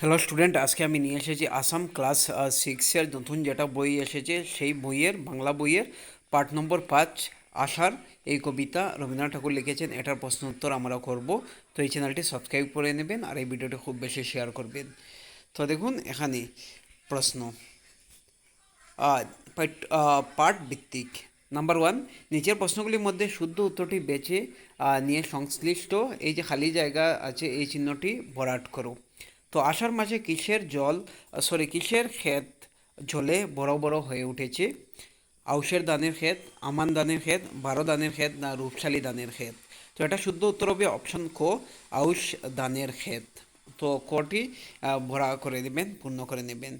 Hello student আজকে আমি নিয়ে এসেছি আসাম ক্লাস সিক্সের নতুন যেটা বই এসেছে, সেই বইয়ের, বাংলা বইয়ের পার্ট নম্বর পাঁচ আশার এই কবিতা রবীন্দ্রনাথ ঠাকুর লিখেছেন। এটার প্রশ্ন উত্তর আমরা করব। তো এই চ্যানেলটি সাবস্ক্রাইব করে নেবেন আর এই ভিডিওটি খুব বেশি শেয়ার করবেন। তো দেখুন, এখানে প্রশ্ন। পাঠ- ভিত্তিক নাম্বার ওয়ান নিচের প্রশ্নগুলির মধ্যে শুদ্ধ উত্তরটি বেছে নিয়ে সংশ্লিষ্ট, এই যে খালি জায়গা আছে, এই চিহ্নটি ভরাট করো। তো আষাঢ় মাসে কিসের জল সরি কিসের ক্ষেত জলে বড় বড় হয়ে উঠেছে? আউশের দানের ক্ষেত, আমান দানের ক্ষেত, বারো দানের ক্ষেত না রূপশালী দানের ক্ষেত? তো এটা শুদ্ধ উত্তর হবে অপশন ক, আউশ দানের ক্ষেত। তো কটি ভরা করে দেবেন পূর্ণ করে নেবেন।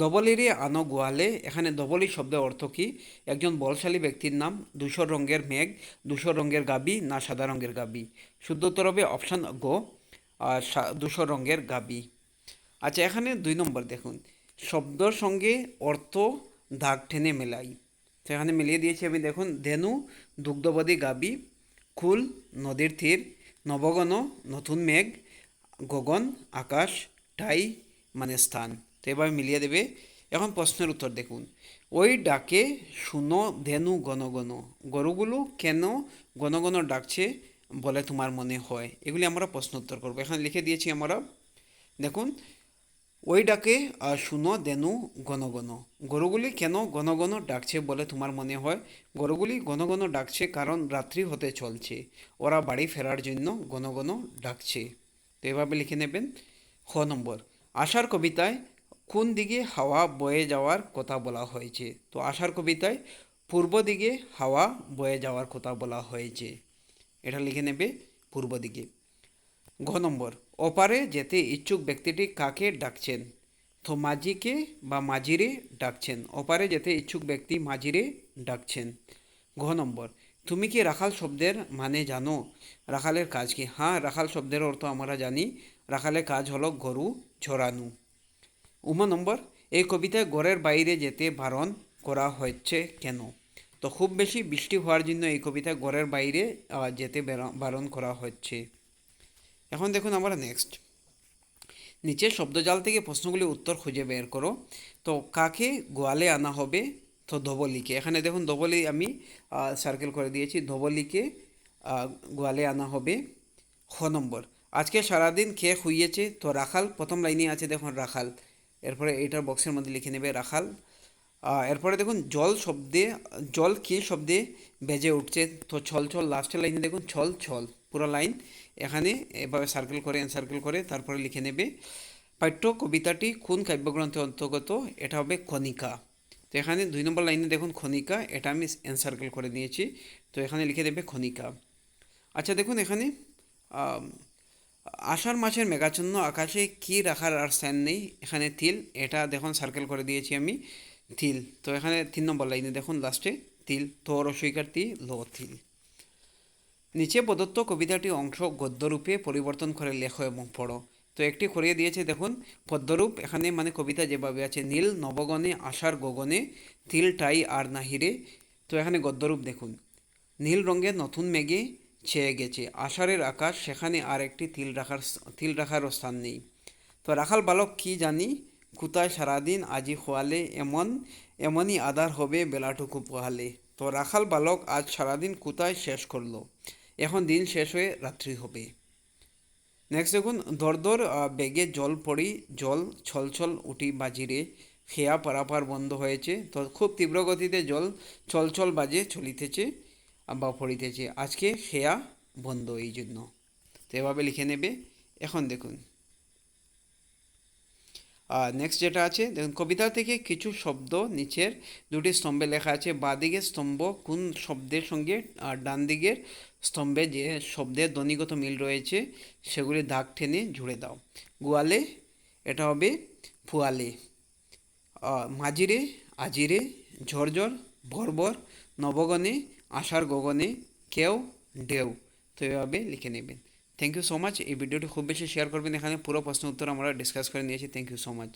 ধবলিরে আনো গোয়ালে, এখানে ধবলি শব্দের অর্থ কি? একজন বলশালী ব্যক্তির নাম ধূসর রঙের মেঘ ধূসর রঙের গাবি না সাদা রঙের গাবি? শুদ্ধ উত্তর হবে অপশান গো। আর ধূসর রঙের গাবি। আচ্ছা এখানে দুই নম্বর দেখুন। শব্দর সঙ্গে অর্থ দাগ টেনে মেলাই। সেখানে মিলিয়ে দিয়েছি আমি, দেখুন, ধেনু, দুগ্ধবতী গাবি কুল নদীর তীর, নবগণ, নতুন মেঘ, গগন, আকাশ, টাই মানে স্থান। তো এবার মিলিয়ে দেবে। এখন প্রশ্নের উত্তর দেখুন। ওই ডাকে শুনো, ধেনু গণ গণ গরুগুলো কেন গণ গণ ডাকছে? বলে তোমার মনে হয়? এগুলি আমরা প্রশ্ন উত্তর করব। এখানে লিখে দিয়েছি আমরা, দেখুন, ওই ডাকে শুনো, দেনু গণ গণ গরুগুলি কেন গণ গণ ডাকছে বলে তোমার মনে হয়? গরুগুলি গণ গণ ডাকছে কারণ রাত্রি হতে চলছে। ওরা বাড়ি ফেরার জন্য গণ গণ ডাকছে। তো এভাবে লিখে নেবেন। খ নম্বর আশার কবিতায় কোন দিকে হাওয়া বয়ে যাওয়ার কথা বলা হয়েছে? তো আশার কবিতায় পূর্ব দিকে হাওয়া বয়ে যাওয়ার কথা বলা হয়েছে। এটা লিখে নেবে পূর্ব দিকে। ঘ নম্বর অপারে যেতে ইচ্ছুক ব্যক্তিটি কাকে ডাকছেন? তো মাঝিকে বা মাঝিরে ডাকছেন? অপারে যেতে ইচ্ছুক ব্যক্তি মাঝিরে ডাকছেন। ঘ নম্বর, তুমি কি রাখাল শব্দের মানে জানো? রাখালের কাজ কি? হ্যাঁ রাখাল শব্দের অর্থ আমরা জানি। রাখালের কাজ হলো গরু ঝরানো। উমা নম্বর, এই কবিতায় ঘরের বাইরে যেতে বারণ করা হচ্ছে কেন? তো খুব বেশি বৃষ্টি হওয়ার জন্য এই কবিতা ঘরের বাইরে যেতে বেরা- বারণ করা হচ্ছে। এখন দেখুন আমরা নেক্সট নিচের শব্দজাল থেকে প্রশ্নগুলির উত্তর খুঁজে বের করো। তো কাকে গোয়ালে আনা হবে? তো ধবলিকে। এখানে দেখুন ধবলি আমি সার্কেল করে দিয়েছি। ধবলিকে গোয়ালে আনা হবে। খ নম্বর। আজকে সারাদিন খেয়ে খুইয়েছে? তো রাখাল। প্রথম লাইনে আছে দেখুন রাখাল। এরপরে এইটার বক্সের মধ্যে লিখে নেবে রাখাল। এরপরে দেখুন জল শব্দে, জল কে শব্দে বেজে উঠছে। তো ছল ছল লাস্টের লাইনে দেখুন ছল ছল, পুরো লাইন এখানে এভাবে সার্কেল করে এনসার্কেল করে, তারপরে লিখে নেবে পাঠ্য কবিতাটি কোন কাব্যগ্রন্থের অন্তর্গত? এটা হবে খনিকা। তো এখানে দুই নম্বর লাইনে দেখুন খনিকা, এটা আমি এনসার্কেল করে নিয়েছি। তো এখানে লিখে দেবে খনিকা। আচ্ছা দেখুন এখানে আষাঢ় মাসের মেঘাচ্ছন্ন আকাশে কি রাখার আর স্থান নেই? এখানে তিল, এটা দেখুন সার্কেল করে দিয়েছি আমি। তিল। তো এখানে তিন নম্বর লাইনে দেখুন লাস্টে তিল তি ল তিল। নিচে প্রদত্ত কবিতাটি অংশ গদ্যরূপে পরিবর্তন করে লেখো এবং পড়ো। তো একটি করিয়ে দিয়েছে, দেখুন পদ্মরূপ এখানে মানে কবিতা যেভাবে আছে, নীল, নবগণে আশার গগনে তিল, টাই, আর নাহিরে। তো এখানে গদ্যরূপ দেখুন, নীল রঙের নতুন মেঘে ছেয়ে গেছে, আষাঢ়ের আকাশ, সেখানে আর একটি তিল রাখার তিল রাখারও স্থান নেই। তো রাখাল বালক কি জানি কোথায় সারাদিন আজি খোয়ালে এমন এমনই আদার হবে বেলাটুকু পোহালে। তো রাখাল বালক আজ সারাদিন কোথায় শেষ করল এখন দিন শেষ হয়ে রাত্রি হবে নেক্সট দেখুন দর দর আহ, বেগে জল পড়ি জল ছলছল উঠি বাজিরে খেয়া পারাপার বন্ধ হয়েছে তো খুব তীব্র গতিতে জল ছলছল বাজে চলিতেছে বা পড়িতেছে আজকে খেয়া বন্ধ এই জন্য তো এভাবে লিখে নেবে। এখন দেখুন। নেক্সট যেটা আছে, দেখুন, কবিতা থেকে কিছু শব্দ নিচের দুটি স্তম্ভে লেখা আছে। বাঁদিকের স্তম্ভ, কোন শব্দের সঙ্গে, আর ডান দিকের স্তম্ভে যে শব্দের ধ্বনিগত মিল রয়েছে, সেগুলি দাগ টেনে জুড়ে দাও। গোয়ালে এটা হবে ফুয়ালে মাঝিরে, আজিরে, ঝরঝর ভরভর নবগণে আষাঢ় গগনে কেউ ডেউ তো এভাবে লিখে নেবেন। থ্যাংক ইউ সো মাচ এই ভিডিওটি খুব বেশি শেয়ার করবেন। এখানে পুরো প্রশ্ন উত্তর আমরা ডিসকাস করে নিয়েছি। Thank you so much